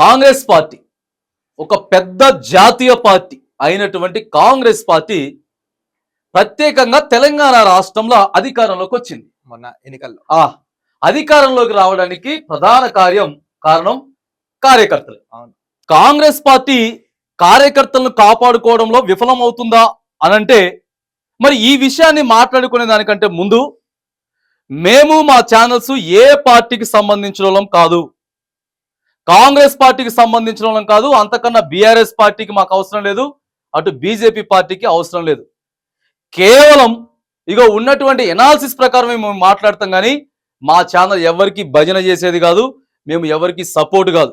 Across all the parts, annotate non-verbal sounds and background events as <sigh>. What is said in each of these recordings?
Congress party ఒక పెద్ద జాతీయ పార్టీ అయినటువంటి కాంగ్రెస్ పార్టీ ప్రత్యేకంగా తెలంగాణ రాష్ట్రంలో అధికారంలోకి వచ్చింది. మొన్న ఎన్నికల్లో. ఆ అధికారంలోకి రావడానికి ప్రధాన కార్యం కారణం కార్యకర్తలు. కాంగ్రెస్ పార్టీ కార్యకర్తలను కాపాడుకోవడంలో విఫలమవుతుందా అనంటే మరి ఈ విషయాన్ని మాట్లాడుకునే దానికంటే ముందు మేము మా ఛానల్స్ ఏ పార్టీకి సంబంధించిన వాళ్ళం కాదు. కాంగ్రెస్ పార్టీకి సంబంధించిన వాళ్ళం కాదు అంతకన్నా బీఆర్ఎస్ పార్టీకి మాకు అవసరం లేదు అటు బీజేపీ పార్టీకి అవసరం లేదు. కేవలం ఇగో ఉన్నటువంటి ఎనాలిసిస్ ప్రకారం మేము మాట్లాడతాం కానీ మా ఛానల్ ఎవరికి భజన చేసేది కాదు మేము ఎవరికి సపోర్ట్ కాదు.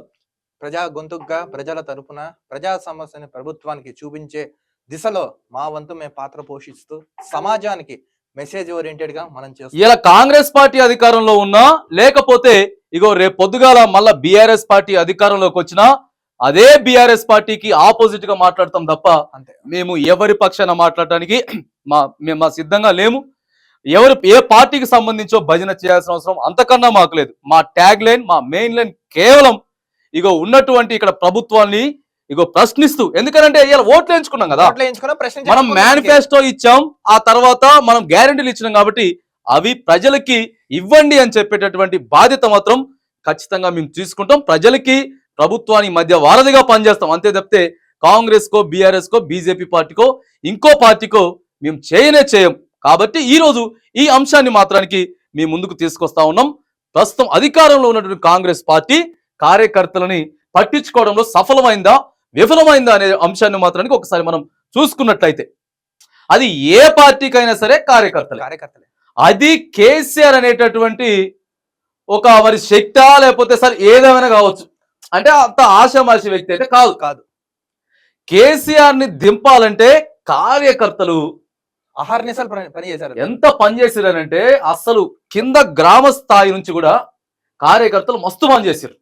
ప్రజా గొంతుగ్గా ప్రజల తరపున ప్రజా సమస్యని ప్రభుత్వానికి చూపించే దిశలో మా వంతు మేము పాత్ర పోషిస్తూ సమాజానికి మెసేజ్ ఓరియంటెడ్గా మనం చేస్తాం ఇలా కాంగ్రెస్ పార్టీ అధికారంలో ఉన్నా లేకపోతే ఇగో రేపు పొద్దుగాల మళ్ళా బీఆర్ఎస్ పార్టీ అధికారంలోకి వచ్చినా అదే బీఆర్ఎస్ పార్టీకి ఆపోజిట్గా మాట్లాడతాం తప్ప అంతే. మేము ఎవరి పక్షాన మాట్లాడటానికి <clears throat> మా మేము మా సిద్ధంగా లేము. ఎవరు ఏ పార్టీకి సంబంధించో భజన చేయాల్సిన అవసరం అంతకన్నా మాకు లేదు. మా ట్యాగ్ లైన్ మా మెయిన్ లైన్ కేవలం ఇగో ఉన్నటువంటి ఇక్కడ ప్రభుత్వాన్ని ఇగో ప్రశ్నిస్తూ ఎందుకంటే ఇలా ఓట్లు ఎంచుకున్నాం కదా. మనం. మేనిఫెస్టో ఇచ్చాం ఆ తర్వాత మనం గ్యారెంటీలు ఇచ్చినాం కాబట్టి అవి ప్రజలకి ఇవ్వండి అని చెప్పేటటువంటి బాధ్యత మాత్రం ఖచ్చితంగా మేము తీసుకుంటాం. ప్రజలకి ప్రభుత్వానికి మధ్య వారధిగా పనిచేస్తాం. అంతే తప్పితే కాంగ్రెస్కో బీఆర్ఎస్కో బీజేపీ పార్టీకో ఇంకో పార్టీకో మేము చేయనే చేయం. కాబట్టి ఈ రోజు ఈ అంశాన్ని మాత్రానికి మేము ముందుకు తీసుకొస్తా ఉన్నాం. ప్రస్తుతం అధికారంలో ఉన్నటువంటి కాంగ్రెస్ పార్టీ కార్యకర్తలని పట్టించుకోవడంలో సఫలమైందా విఫలమైందా అనే అంశాన్ని మాత్రానికి ఒకసారి మనం చూసుకున్నట్లయితే అది ఏ పార్టీకైనా సరే కార్యకర్తలు. కార్యకర్తలు. అది కేసీఆర్ అనేటటువంటి ఒక మరి శక్తా లేకపోతే సరే ఏదేమైనా కావచ్చు. అంటే అంత ఆశామాషి వ్యక్తి అయితే కాదు. కాదు. కేసీఆర్ని దింపాలంటే కార్యకర్తలు అహర్నిశలు పని పని చేశారు. ఎంత పనిచేసారనంటే అసలు కింద గ్రామ స్థాయి నుంచి కూడా కార్యకర్తలు మస్తు పనిచేసారు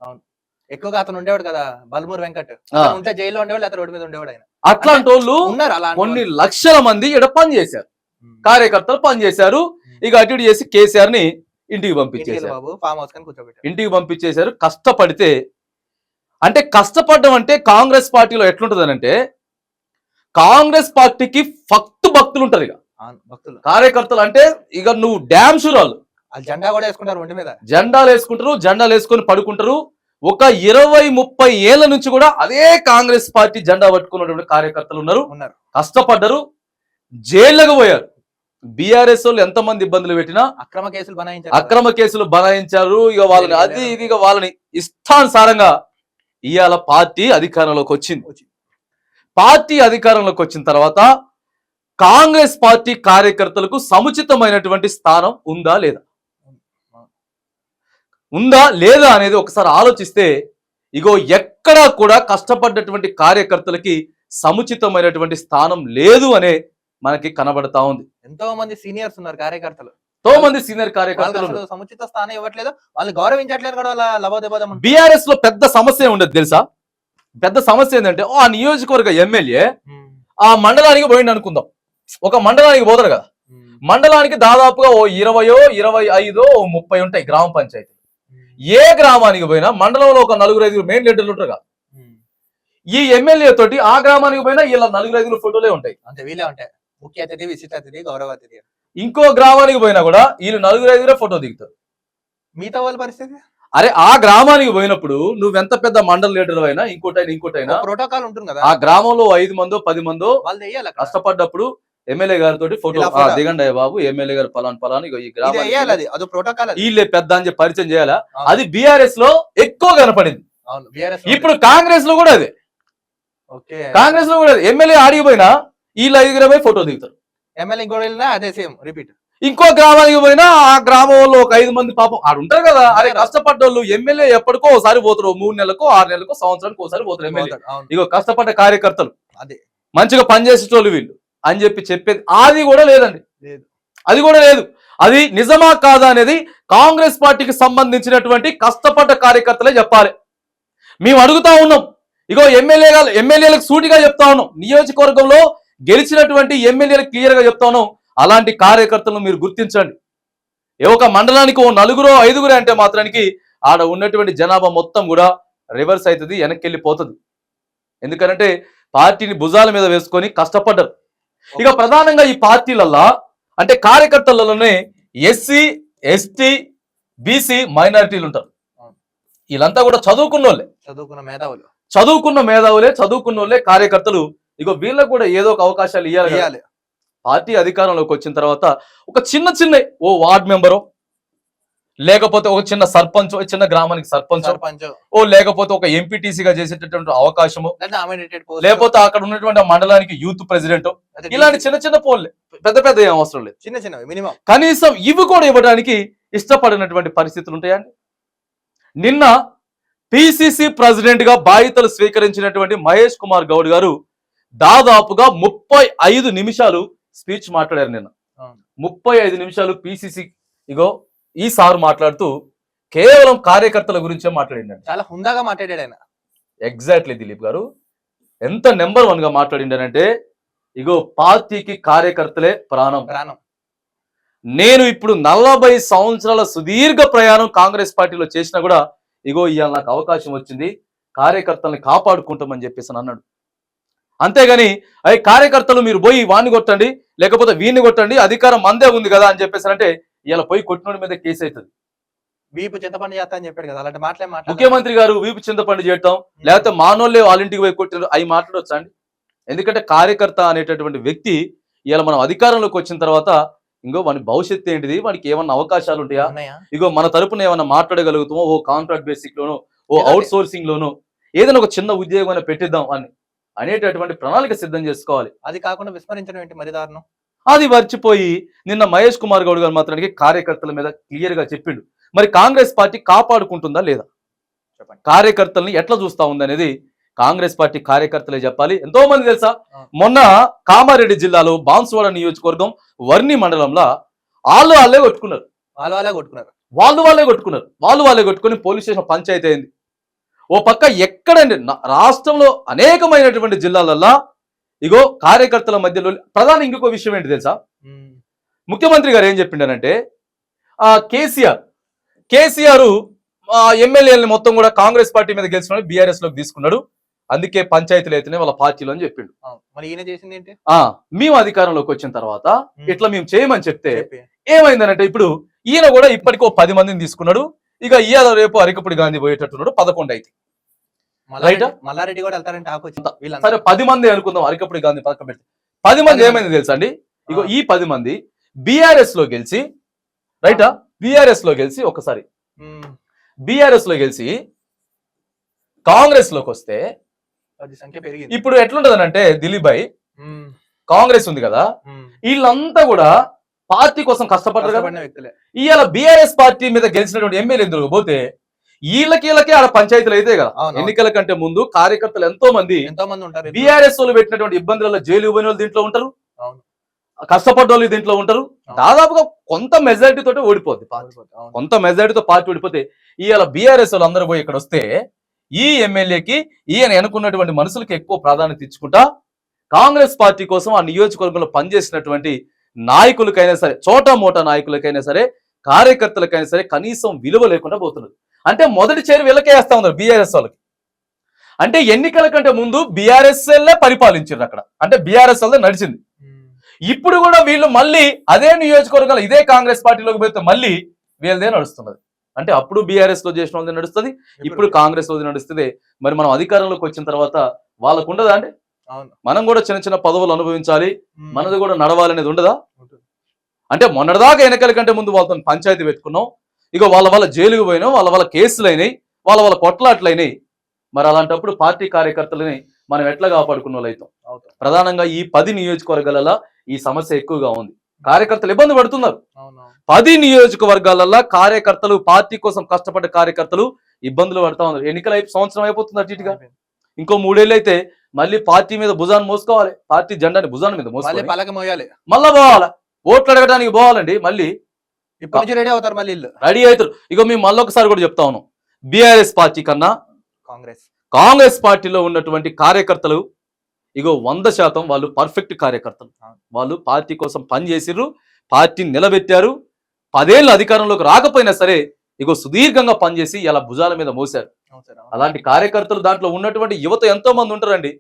ఎక్కువగా అతను ఉండేవాడు కదా బల్మూర్ వెంకట్. ఉంటే జైల్లో ఉండేవాడు అతను రోడ్డు మీద ఉండేవాడు ఆయన. అట్లాంటి వాళ్ళు ఉన్నారు అలా కొన్ని లక్షల మంది ఇక్కడ పనిచేశారు కార్యకర్తలు పనిచేశారు ఇక అటు ఇటు చేసి కేసీఆర్ని ఇంటికి పంపించేశారు ఇంటికి పంపించేశారు. కష్టపడితే అంటే కష్టపడడం అంటే కాంగ్రెస్ పార్టీలో ఎట్లుంటదనంటే కాంగ్రెస్ పార్టీకి ఫక్తు భక్తులు ఉంటారు ఇక. కార్యకర్తలు అంటే ఇక నువ్వు డ్యామ్ షురాలు జెండా కూడా వేసుకుంటారు ఒంటి మీద. జెండాలు వేసుకుంటారు జెండాలు వేసుకొని పడుకుంటారు. ఒక ఇరవై ముప్పై ఏళ్ళ నుంచి కూడా అదే కాంగ్రెస్ పార్టీ జెండా పట్టుకున్నటువంటి కార్యకర్తలు ఉన్నారు. ఉన్నారు. కష్టపడ్డారు జైళ్ళకు పోయారు. బీఆర్ఎస్ వాళ్ళు ఎంతమంది ఇబ్బందులు పెట్టినా అక్రమ కేసులు బనాయించారు. అక్రమ కేసులు బనాయించారు. ఇక వాళ్ళని అది ఇది ఇక వాళ్ళని ఇష్టానుసారంగా ఇవాళ పార్టీ అధికారంలోకి వచ్చింది. వచ్చింది. పార్టీ అధికారంలోకి వచ్చిన తర్వాత కాంగ్రెస్ పార్టీ కార్యకర్తలకు సముచితమైనటువంటి స్థానం ఉందా లేదా? ఉందా లేదా అనేది ఒకసారి ఆలోచిస్తే ఇగో ఎక్కడా కూడా కష్టపడ్డటువంటి కార్యకర్తలకి సముచితమైనటువంటి స్థానం లేదు అనే మనకి కనబడతా ఉంది. ఎంతో మంది సీనియర్స్ ఉన్నారు కార్యకర్తలు. ఎంతో మంది సీనియర్ కార్యకర్తలు సముచిత స్థానం ఇవ్వట్లేదు. వాళ్ళు గౌరవించట్లేదు కూడా వాళ్ళ లవోదెబోదం. బీఆర్ఎస్లో పెద్ద సమస్య ఉండదు తెలుసా? పెద్ద సమస్య ఏంటంటే ఆ నియోజకవర్గ ఎమ్మెల్యే ఆ మండలానికి పోయింది అనుకుందాం. ఒక మండలానికి పోతారు కదా. మండలానికి దాదాపుగా ఓ ఇరవయో ఇరవై ఐదో ఓ ముప్పై ఉంటాయి గ్రామ పంచాయతీ ఏ గ్రామానికి పోయినా మండలంలో ఒక నలుగురు ఐదుగురు మెయిన్ లీడర్లు ఉంటారు కదా. ఈ ఎమ్మెల్యే తోటి ఆ గ్రామానికి పోయినా ఇలా నలుగురు ఐదుగురు ఫోటోలే ఉంటాయి. అంతే వీళ్ళే ఉంటాయి. ముఖ్య అతిథి విశిష్ట అతిథి గౌరవ అతిథి ఇంకో గ్రామానికి పోయినా కూడా వీళ్ళు నలుగురు ఐదుగురే ఫోటో దిగుతారు. మిగతా వాళ్ళ పరిస్థితి? అరే ఆ గ్రామానికి పోయినప్పుడు నువ్వెంత పెద్ద మండల లీడర్ అయినా ఇంకోటైనా ఇంకోటైనా ప్రోటోకాల్ ఉంటుంది కదా? ఆ గ్రామంలో ఐదు మందో పది మందో వాళ్ళు. కష్టపడ్డప్పుడు ఎమ్మెల్యే గారితో ఫోటో ఇలా "ఆ, ఫోటో. దిగండి బాబు ఎమ్మెల్యే గారు పలాన్ పలాన్ ఈ ప్రోటోకాల్ వీళ్ళే పెద్ద అని చెప్పి పరిచయం చేయాలా. అది బీఆర్ఎస్లో ఎక్కువ కనపడింది. ఇప్పుడు కాంగ్రెస్లో కూడా అదే. కాంగ్రెస్లో కూడా ఎమ్మెల్యే ఆడిపోయినా వీళ్ళు ఐదుగురే పోయి ఫోటో దిగుతారు. ఎమ్మెల్యే ఇంకోటి వెళ్ళినా అదే సేమ్ రిపీట్. ఇంకో గ్రామానికి పోయినా ఆ గ్రామంలో ఒక ఐదు మంది పాపం ఆడు ఉంటారు కదా అరే. కష్టపడ్డోళ్ళు ఎమ్మెల్యే ఎప్పటికో ఒకసారి పోతారు మూడు నెలలకు ఆరు నెలలకు సంవత్సరానికి ఒకసారి పోతారు ఎమ్మెల్యే. ఇగో కష్టపడ్డ కార్యకర్తలు. అదే. మంచిగా పనిచేసేటోళ్ళు వీళ్ళు అని చెప్పి చెప్పేది అది కూడా లేదండి. లేదు. అది కూడా లేదు. అది నిజమా కాదా అనేది కాంగ్రెస్ పార్టీకి సంబంధించినటువంటి కష్టపడ్డ కార్యకర్తలే చెప్పాలి. మేము అడుగుతా ఉన్నాం. ఇగో ఎమ్మెల్యే ఎమ్మెల్యేలకు సూటిగా చెప్తా ఉన్నాం. నియోజకవర్గంలో గెలిచినటువంటి ఎమ్మెల్యేలకు క్లియర్గా చెప్తా ఉన్నాం అలాంటి కార్యకర్తలను మీరు గుర్తించండి. ఏ ఒక మండలానికి ఓ నలుగురో ఐదుగురు అంటే మాత్రానికి ఆడ ఉన్నటువంటి జనాభా మొత్తం కూడా రివర్స్ అవుతుంది వెనక్కి వెళ్ళిపోతుంది ఎందుకంటే పార్టీని భుజాల మీద వేసుకొని కష్టపడ్డారు. ఇక ప్రధానంగా ఈ పార్టీలల్లా అంటే కార్యకర్తలలోనే ఎస్సీ ఎస్టీ బీసీ మైనారిటీలు ఉంటారు వీళ్ళంతా కూడా చదువుకున్న వాళ్ళే చదువుకున్న మేధావులు. చదువుకున్న మేధావులే చదువుకున్న వాళ్ళే కార్యకర్తలు ఇగో వీళ్ళకు కూడా ఏదో ఒక అవకాశాలు ఇవ్వాలి. ఇవ్వాలి పార్టీ అధికారంలోకి వచ్చిన తర్వాత ఒక చిన్న చిన్న ఓ వార్డ్ మెంబరో లేకపోతే ఒక చిన్న సర్పంచ్ చిన్న గ్రామానికి సర్పంచ్ ఓ లేకపోతే ఒక ఎంపీటీసీగా చేసేటటువంటి అవకాశము లేకపోతే అక్కడ ఉన్నటువంటి మండలానికి యూత్ ప్రెసిడెంట్ ఇలాంటి చిన్న చిన్న పోన్లే పెద్ద పెద్ద ఏం అవసరం లేదు. చిన్న చిన్నవి మినిమం. కనీసం ఇవి కూడా ఇవ్వడానికి ఇష్టపడినటువంటి పరిస్థితులు ఉంటాయండి నిన్న పిసిసి ప్రెసిడెంట్గా బాధ్యతలు స్వీకరించినటువంటి మహేష్ కుమార్ గౌడ్ గారు దాదాపుగా ముప్పై ఐదు నిమిషాలు స్పీచ్ మాట్లాడారు నిన్న. ముప్పై ఐదు నిమిషాలు పిసిసి ఇగో ఈ సార్ మాట్లాడుతూ కేవలం కార్యకర్తల గురించే మాట్లాడిండండి చాలా హుందాగా మాట్లాడాడు ఆయన. ఎగ్జాక్ట్లీ దిలీప్ గారు. ఎంత నెంబర్ వన్గా మాట్లాడిండనంటే ఇగో పార్టీకి కార్యకర్తలే ప్రాణం. ప్రాణం. నేను ఇప్పుడు నలభై సంవత్సరాల సుదీర్ఘ ప్రయాణం కాంగ్రెస్ పార్టీలో చేసినా కూడా ఇగో ఇవాళ నాకు అవకాశం వచ్చింది కార్యకర్తల్ని కాపాడుకుంటామని చెప్పేసి అని అన్నాడు. అంతేగాని అవి కార్యకర్తలు మీరు పోయి వాణ్ణి కొట్టండి లేకపోతే వీణ్ణి కొట్టండి అధికారం మందే ఉంది కదా అని చెప్పేసి అంటే ఇలా పోయి కొట్టినోడి మీద కేసు అవుతుంది వీపు చింతపండు చేస్తా అని చెప్పాడు కదా అలాంటి మాటలే మాట్లాడాలి ముఖ్యమంత్రి గారు వీపు చింతపండు చేయటం లేకపోతే మానోళ్ళే వాళ్ళ ఇంటికి పోయి కొట్టిన అవి మాట్లాడొచ్చా అండి? ఎందుకంటే కార్యకర్త అనేటటువంటి వ్యక్తి ఇలా మనం అధికారంలోకి వచ్చిన తర్వాత ఇంకో వాని భవిష్యత్తు ఏంటిది? వాడికి ఏమన్నా అవకాశాలు ఉంటాయా? ఇగో మన తరపున ఏమన్నా మాట్లాడగలుగుతామో ఓ కాంట్రాక్ట్ బేసిక్ లోనో ఓ అవుట్ సోర్సింగ్ లోనో ఏదైనా ఒక చిన్న ఉద్యోగం అయినా పెట్టిద్దాం అని అనేటటువంటి ప్రణాళిక సిద్ధం చేసుకోవాలి. అది కాకుండా విస్మరించడం ఏంటి మరి దారుణం? అది మర్చిపోయి నిన్న మహేష్ కుమార్ గౌడ్ గారు మాత్రానికి కార్యకర్తల మీద క్లియర్గా చెప్పిండు. మరి కాంగ్రెస్ పార్టీ కాపాడుకుంటుందా లేదా? చెప్పండి. కార్యకర్తల్ని ఎట్లా చూస్తా ఉంది అనేది కాంగ్రెస్ పార్టీ కార్యకర్తలే చెప్పాలి. ఎంతో మంది తెలుసా. మొన్న కామారెడ్డి జిల్లాలో బాన్సువాడ నియోజకవర్గం వర్ణి మండలంలో వాళ్ళు వాళ్ళే కొట్టుకున్నారు. వాళ్ళ వాళ్ళే కొట్టుకున్నారు. వాళ్ళు వాళ్ళే కొట్టుకున్నారు. వాళ్ళు వాళ్ళే కొట్టుకుని పోలీస్ స్టేషన్ పంచాయతీ అయింది. ఓ పక్క ఎక్కడండి? రాష్ట్రంలో అనేకమైనటువంటి జిల్లాలల్లో ఇగో కార్యకర్తల మధ్యలో ప్రధాన ఇంకొక విషయం ఏంటి తెలుసా. ముఖ్యమంత్రి గారు ఏం చెప్పిండారంటే ఆ కేసీఆర్ కేసీఆర్ ఎమ్మెల్యేలని మొత్తం కూడా కాంగ్రెస్ పార్టీ మీద గెలిచిన బీఆర్ఎస్లోకి తీసుకున్నాడు. అందుకే పంచాయతీలు అయితేనే వాళ్ళ పార్టీలో అని చెప్పిండు. మరి ఈయన చేసింది ఏంటి? ఆ మేము అధికారంలోకి వచ్చిన తర్వాత. ఇట్లా మేము చేయమని చెప్తే ఏమైందనంటే ఇప్పుడు ఈయన కూడా ఇప్పటికో పది మందిని తీసుకున్నాడు. ఇక ఇవాళ రేపు అరికపుడి గాంధీ పోయేటట్టున్నాడు. పదకొండు అయితే మల్లారెడ్డి మల్లారెడ్డి కూడా వెళ్తారంటే సరే పది మంది అనుకుందాం. అరికపుడి గాంధీ పక్కన పెట్టి పది మంది ఏమైంది తెలుసా అండి? ఇగో. ఈ పది మంది బీఆర్ఎస్లో గెలిచి రైటా బీఆర్ఎస్లో గెలిచి ఒకసారి. బీఆర్ఎస్లో గెలిచి కాంగ్రెస్లోకి వస్తే ఇప్పుడు ఎట్లుంటదనంటే దిలీప్ భాయ్. కాంగ్రెస్ ఉంది కదా. వీళ్ళంతా కూడా పార్టీ కోసం వ్యక్తులే. ఇవాళ బీఆర్ఎస్ పార్టీ మీద గెలిచినటువంటి ఎమ్మెల్యే ఎందుకు పోతే వీళ్ళకి వీళ్ళకి ఆడ పంచాయతీలు అయితే కదా. ఎన్నికల కంటే ముందు కార్యకర్తలు ఎంతో మంది ఎంతో మంది ఉంటారు. బీఆర్ఎస్ వాళ్ళు పెట్టినటువంటి ఇబ్బందులలో జైలు పోయిన వాళ్ళు దీంట్లో ఉంటారు అవును. కష్టపడ్డ వాళ్ళు దీంట్లో ఉంటారు. దాదాపుగా కొంత మెజారిటీ తోటి ఓడిపోద్ది. కొంత మెజారిటీతో పార్టీ ఓడిపోతే ఇవాళ బీఆర్ఎస్ వాళ్ళు అందరూ పోయి ఇక్కడ వస్తే ఈ ఎమ్మెల్యేకి ఈయన అనుకున్నటువంటి మనుషులకి ఎక్కువ ప్రాధాన్యత ఇచ్చుకుంటా కాంగ్రెస్ పార్టీ కోసం ఆ నియోజకవర్గంలో పనిచేసినటువంటి నాయకులకైనా సరే చోటా మోటా నాయకులకైనా సరే కార్యకర్తలకైనా సరే కనీసం విలువ లేకుండా పోతున్నారు అంటే మొదటి చేరు వీళ్ళకే వేస్తా ఉన్నారు బీఆర్ఎస్ వాళ్ళకి. అంటే ఎన్నికల కంటే ముందు బీఆర్ఎస్ పరిపాలించారు అక్కడ. అంటే బీఆర్ఎస్ వాళ్ళే నడిచింది. ఉమ్. ఇప్పుడు కూడా వీళ్ళు మళ్ళీ అదే నియోజకవర్గాలు ఇదే కాంగ్రెస్ పార్టీలోకి పోతే మళ్ళీ వీళ్ళదే నడుస్తున్నది. అంటే అప్పుడు బీఆర్ఎస్లో చేసిన వాళ్ళది నడుస్తుంది ఇప్పుడు కాంగ్రెస్ లోది నడుస్తుంది. మరి మనం అధికారంలోకి వచ్చిన తర్వాత వాళ్ళకు ఉండదా అండి? మనం కూడా చిన్న చిన్న పదవులు అనుభవించాలి. ఉమ్. మనది కూడా నడవాలనేది ఉండదా. అంటే మొన్నటిదాకా ఎన్నికల కంటే ముందు వాళ్ళతో పంచాయతీ పెట్టుకున్నాం. ఇక వాళ్ళ వాళ్ళ జైలుకు పోయినాం వాళ్ళ వాళ్ళ కేసులు అయినాయి వాళ్ళ వాళ్ళ కొట్లాట్లు అయినాయి మరి అలాంటప్పుడు పార్టీ కార్యకర్తలని మనం ఎట్లా కాపాడుకున్న వాళ్ళు. ప్రధానంగా ఈ పది నియోజకవర్గాలలో ఈ సమస్య ఎక్కువగా ఉంది. కార్యకర్తలు ఇబ్బంది పడుతున్నారు. పది నియోజకవర్గాలలో కార్యకర్తలు పార్టీ కోసం కష్టపడ్డ కార్యకర్తలు ఇబ్బందులు పడతా ఉన్నారు. ఎన్నికల సంవత్సరం అయిపోతుంది అటు ఇటుగా. ఇంకో మూడేళ్ళు అయితే మళ్ళీ పార్టీ మీద భుజాన్ని మోసుకోవాలి. పార్టీ జెండాని భుజాన్ని మీద మోసుకోవాలి. మళ్ళా పోవాలా? ఓట్లు అడగడానికి పోవాలండి. మళ్ళీ ఇప్పటి నుంచి రెడీ అవుతారు మళ్ళీ రెడీ అవుతారు. ఇక మేము మళ్ళొకసారి కూడా చెప్తా ఉన్నాం. బీఆర్ఎస్ పార్టీ కన్నా కాంగ్రెస్. కాంగ్రెస్ పార్టీలో ఉన్నటువంటి కార్యకర్తలు ఇగో వంద శాతం వాళ్ళు పర్ఫెక్ట్ కార్యకర్తలు. వాళ్ళు పార్టీ కోసం పనిచేసిర్రు పార్టీని నిలబెట్టారు. పదేళ్ళు అధికారంలోకి రాకపోయినా సరే ఇగో సుదీర్ఘంగా పనిచేసి ఇలా భుజాల మీద మోశారు. అవును సార్, అవును. అలాంటి కార్యకర్తలు దాంట్లో ఉన్నటువంటి యువత ఎంతో మంది ఉంటారండి.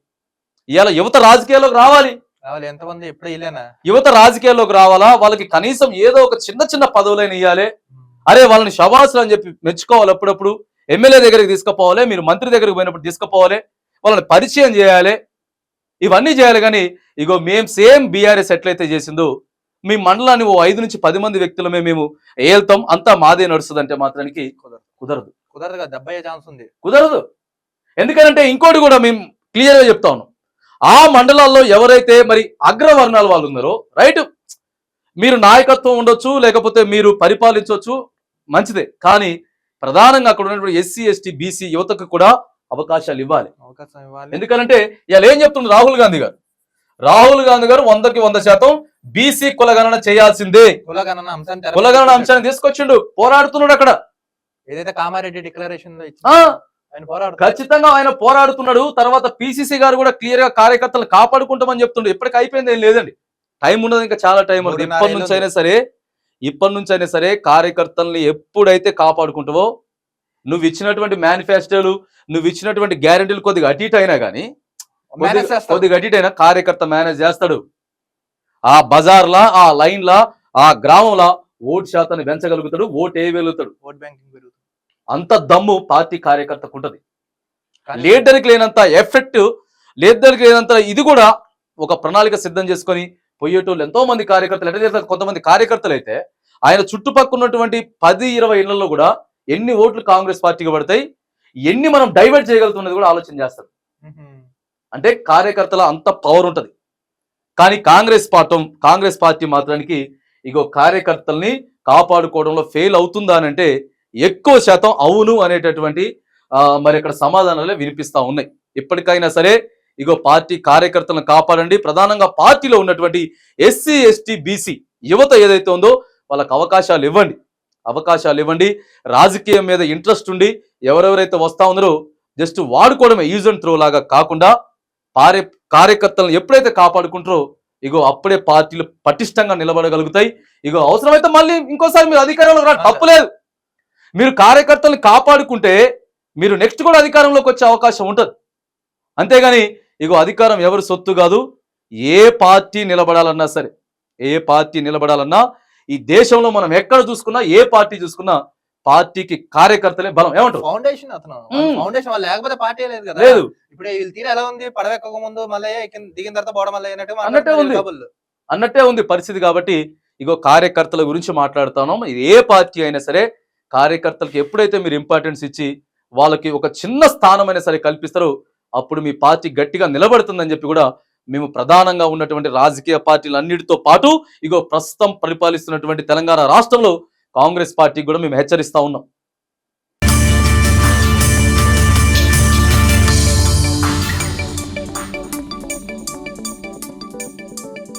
ఇవాళ యువత రాజకీయాల్లోకి రావాలి. రావాలి. ఎంతమంది ఎప్పుడు ఇల్లేనా యువత రాజకీయాల్లోకి రావాలా? వాళ్ళకి కనీసం ఏదో ఒక చిన్న చిన్న పదవులైన ఇవ్వాలి అరే వాళ్ళని శవాసులు అని చెప్పి మెచ్చుకోవాలి అప్పుడప్పుడు. ఎమ్మెల్యే దగ్గరికి తీసుకుపోవాలి మీరు మంత్రి దగ్గరికి పోయినప్పుడు తీసుకుపోవాలి వాళ్ళని పరిచయం చేయాలి. ఇవన్నీ చేయాలి కానీ ఇగో మేము సేమ్ బీఆర్ఎస్ ఎట్లయితే చేసిందో మీ మండలాన్ని ఓ ఐదు నుంచి పది మంది వ్యక్తులమే మేము ఏల్తాం అంతా మాదే నడుస్తుంది అంటే మాత్రానికి కుదరదు. కుదరదు. కుదరదు కదా ఛాన్స్ ఉంది. కుదరదు. ఎందుకంటే ఇంకోటి కూడా మేము క్లియర్గా చెప్తా ఉన్నాం. ఆ మండలాల్లో ఎవరైతే మరి అగ్రవర్ణాల వాళ్ళు ఉన్నారో రైట్? మీరు నాయకత్వం ఉండొచ్చు లేకపోతే మీరు పరిపాలించవచ్చు మంచిదే. కానీ ప్రధానంగా అక్కడ ఉన్నటువంటి ఎస్సీ ఎస్టీ బీసీ యువతకు కూడా అవకాశాలు ఇవ్వాలి. అవకాశం ఇవ్వాలి. ఎందుకంటే ఇలా ఏం చెప్తున్నారు రాహుల్ గాంధీ గారు? రాహుల్ గాంధీ గారు వందకి వంద శాతం బీసీ కులగణన చేయాల్సిందే. కులగణన అంశాన్ని కులగణన అంశాన్ని తీసుకొచ్చిండు పోరాడుతున్నాడు అక్కడ. ఏదైతే కామారెడ్డి డిక్లరేషన్ ఖచ్చితంగా ఆయన పోరాడుతున్నాడు. తర్వాత పిసిసి గారు కూడా క్లియర్గా కార్యకర్తలు కాపాడుకుంటామని చెప్తుండే. ఇప్పటికి అయిపోయింది ఏం లేదండి. టైం ఉన్నది ఇంకా చాలా టైం ఉంది మూడున్నర ఇప్పటి నుంచి అయినా సరే ఇప్పటి నుంచి అయినా సరే కార్యకర్తల్ని ఎప్పుడైతే కాపాడుకుంటావో నువ్వు ఇచ్చినటువంటి మేనిఫెస్టోలు నువ్వు ఇచ్చినటువంటి గ్యారెంటీలు కొద్దిగా అటు ఇటు అయినా కానీ. కొద్దిగా అటు ఇటు అయినా కార్యకర్త మేనేజ్ చేస్తాడు. ఆ బజార్లా ఆ లైన్లా ఆ గ్రామంలా ఓటు శాతాన్ని పెంచగలుగుతాడు ఓటు వేయగలుగుతాడు ఓట్ బ్యాంకింగ్ పెరుగుతుంది. అంత దమ్ము పార్టీ కార్యకర్తకు ఉంటది. లీడర్కి లేనంత ఎఫెక్ట్ లీడర్కి లేనంత ఇది కూడా ఒక ప్రణాళిక సిద్ధం చేసుకొని పోయేటోళ్ళు ఎంతో మంది కార్యకర్తలు ఎట్లా చేస్తారు కొంతమంది కార్యకర్తలు అయితే ఆయన చుట్టుపక్కల ఉన్నటువంటి పది ఇరవై ఇళ్ళలో కూడా ఎన్ని ఓట్లు కాంగ్రెస్ పార్టీకి పడతాయి ఎన్ని మనం డైవర్ట్ చేయగలుగుతున్నది కూడా ఆలోచన చేస్తారు. అంటే కార్యకర్తల అంత పవర్ ఉంటది. కానీ కాంగ్రెస్ పార్టీ కాంగ్రెస్ పార్టీ మాత్రానికి ఇగో కార్యకర్తల్ని కాపాడుకోవడంలో ఫెయిల్ అవుతుందా అంటే ఎక్కువ శాతం అవును అనేటటువంటి మరి ఇక్కడ సమాధానాలే వినిపిస్తా ఉన్నాయి. ఇప్పటికైనా సరే ఇగో పార్టీ కార్యకర్తలను కాపాడండి. ప్రధానంగా పార్టీలో ఉన్నటువంటి ఎస్సీ ఎస్టీ బీసీ యువత ఏదైతే ఉందో వాళ్ళకి అవకాశాలు ఇవ్వండి. అవకాశాలు ఇవ్వండి. రాజకీయం మీద ఇంట్రెస్ట్ ఉండి ఎవరెవరైతే వస్తా ఉన్నారో జస్ట్ వాడుకోవడమే యూజ్ అండ్ త్రో లాగా కాకుండా పారే కార్యకర్తలను ఎప్పుడైతే కాపాడుకుంటారో ఇగో అప్పుడే పార్టీలు పటిష్టంగా నిలబడగలుగుతాయి. ఇగో అవసరమైతే మళ్ళీ ఇంకోసారి మీరు అధికారంలోకి రా తప్పులేదు మీరు కార్యకర్తలను కాపాడుకుంటే మీరు నెక్స్ట్ కూడా అధికారంలోకి వచ్చే అవకాశం ఉంటుంది. అంతేగాని ఇగో అధికారం ఎవరి సొత్తు కాదు ఏ పార్టీ నిలబడాలన్నా సరే ఏ పార్టీ నిలబడాలన్నా ఈ దేశంలో మనం ఎక్కడ చూసుకున్నా ఏ పార్టీ చూసుకున్నా పార్టీకి కార్యకర్తలే బలం. ఏమంటారు ఫౌండేషన్ అతను. ఫౌండేషన్ వాళ్ళు లేకపోతే పార్టీ లేదు కదా. లేదు. ఇప్పుడు వీళ్ళు తీరు ఎలా ఉంది? పడవెక్కక ముందు మళ్ళీ దిగిన తర్వాత పోవడం మళ్ళీ అన్నట్టే ఉంది. అన్నట్టే ఉంది పరిస్థితి కాబట్టి ఇగో కార్యకర్తల గురించి మాట్లాడుతున్నాం. ఇది ఏ పార్టీ అయినా సరే కార్యకర్తలకు ఎప్పుడైతే మీరు ఇంపార్టెన్స్ ఇచ్చి వాళ్ళకి ఒక చిన్న స్థానమైనా సరే కల్పిస్తారో అప్పుడు మీ పార్టీ గట్టిగా నిలబడుతుందని చెప్పి కూడా మేము ప్రధానంగా ఉన్నటువంటి రాజకీయ పార్టీలు అన్నిటితో పాటు ఇగో ప్రస్తుతం పరిపాలిస్తున్నటువంటి తెలంగాణ రాష్ట్రంలో కాంగ్రెస్ పార్టీ కూడా మేము హెచ్చరిస్తా ఉన్నాం.